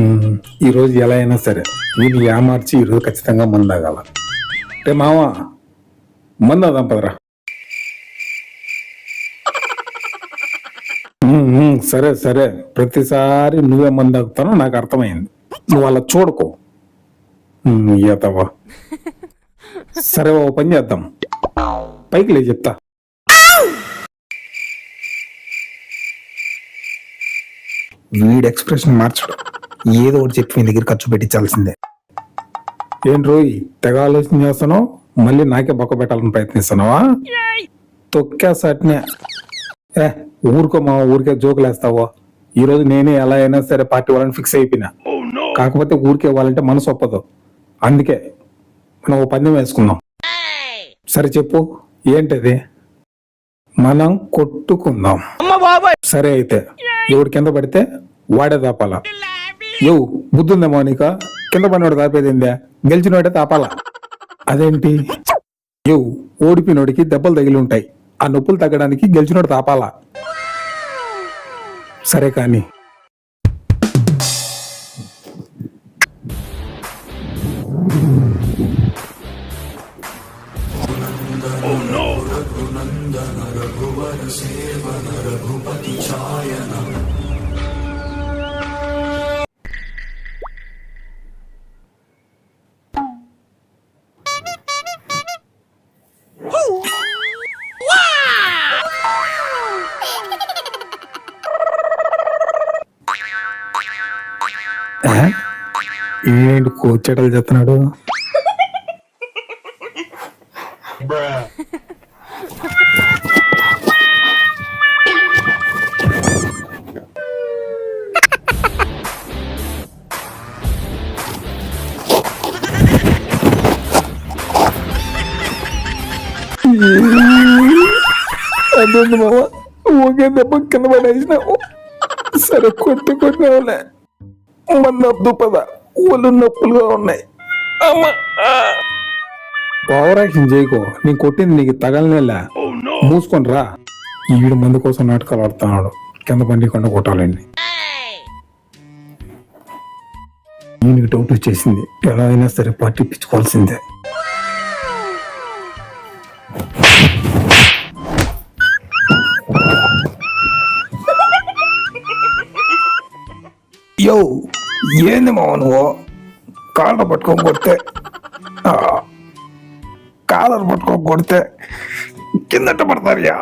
ఈరోజు ఈ రోజు ఎలా అయినా సరే వీళ్ళు ఏమార్చి ఈరోజు ఖచ్చితంగా మందు తాగాల రే మావా మందు అదాం పదరా సరే సరే. ప్రతిసారి నువ్వే మందు తాగుతానో నాకు అర్థమైంది. నువ్వు అలా చూడకు. ఉమ్, సరే ఓ పని చేద్దాం. పైకి లే చెప్తా. వీడి ఎక్స్ప్రెషన్ మార్చడం. ఏదో ఒకటి చెప్పి మీ దగ్గర ఖర్చు పెట్టించాల్సిందే. ఏం రోయ్ తెగ ఆలోచన చేస్తున్నావు? మళ్ళీ నాకే బొక్క పెట్టాలని ప్రయత్నిస్తున్నావా? తొక్కేసట్నే. ఏ ఊరుకో మా ఊరికే జోకులు వేస్తావో ఈ రోజు నేనే ఎలా అయినా సరే పార్టీ వాళ్ళని ఫిక్స్ అయిపోయినా. కాకపోతే ఊరికే ఇవ్వాలంటే మనసు ఒప్పదు. అందుకే మనం ఓ పందెం వేసుకుందాం. సరే చెప్పు ఏంటది? మనం కొట్టుకుందాం. సరే అయితే ఎవడు కింద పడితే వాడే దాపాల? యో బుద్ధుందా మౌనిక? కింద పడినోడు దాపేదిందే గెలిచినోడే తాపాల. అదేంటి? యో ఓడిపోయినోడికి దెబ్బలు తగిలి ఉంటాయి ఆ నొప్పులు తగ్గడానికి గెలిచినోడు తాపాలా. సరే కానీ. ఆ? ఏంటి కోచేటలు చెప్తున్నాడు? అదేంటి మామ? ఒకే దెబ్బ కింద పడేసినావు సరే కొట్టి కొట్టినావులే మన పద. ఒళ్ళు నొప్పులుగా ఉన్నాయి. పవరాక్షన్ చేయకో. నేను కొట్టింది నీకు తగలనేలా. మూసుకొని రా. ఈడు మందు కోసం నాటకాలు ఆడుతున్నాడు. కింద పండికుండా కొట్టాలండి ఈయనకి డౌట్ వచ్చేసింది. ఎలా అయినా సరే పార్టీ ఇప్పించుకోవాల్సిందే యో ఏంది మావ నువ్వు? కాళ్ళ పట్టుకొని కొడితే కాలర్ పట్టుకొని కొడితే కిందట పడతారు యా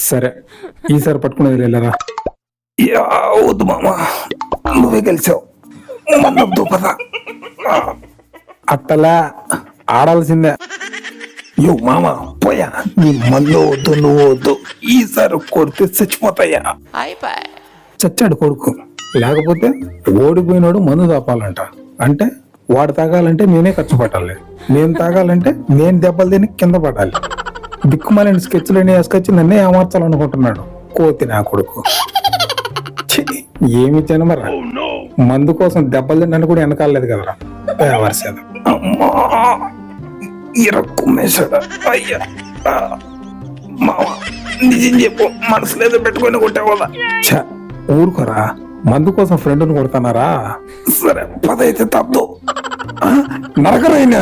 సరే ఈసారి పట్టుకునేది వెళ్ళరా యా, వద్దు మామ. నువ్వే గెలిచావు. మన దూపదా అట్టలా ఆడాల్సిందే. యో మామ పోయా. నీ మందు వద్దు నువ్వు వద్దు. ఈసారి కొడితే చచ్చిపోతాయా. చచ్చాడు కొడుకు. లేకపోతే ఓడిపోయినోడు మందు తాపాలంట. అంటే వాడు తాగాలంటే నేనే ఖర్చు పట్టాలి. నేను తాగాలంటే నేను దెబ్బలు తిని కింద పడాలి. దిక్కుమాలని స్కెచ్లని వేసుకొచ్చి నన్నే ఏమార్చాలనుకుంటున్నాడు? కోతి నా కొడుకు. ఏమి జనమరా మందు కోసం దెబ్బలు తిన్నాను కూడా వెనకాలేదు కదరా. వ్యవహారం అమ్మా! ఇరక్కుమ్మేశాడు అయ్యా! మామ నిజం చెప్పు మనసు లేదో పెట్టుకొని కొట్టేవాళ్ళ. ఛ, ఊరుకోరా. మందు కోసం ఫ్రెండ్ని కొడుతున్నారా సరే పదైతే తప్పదు నరకరైనా.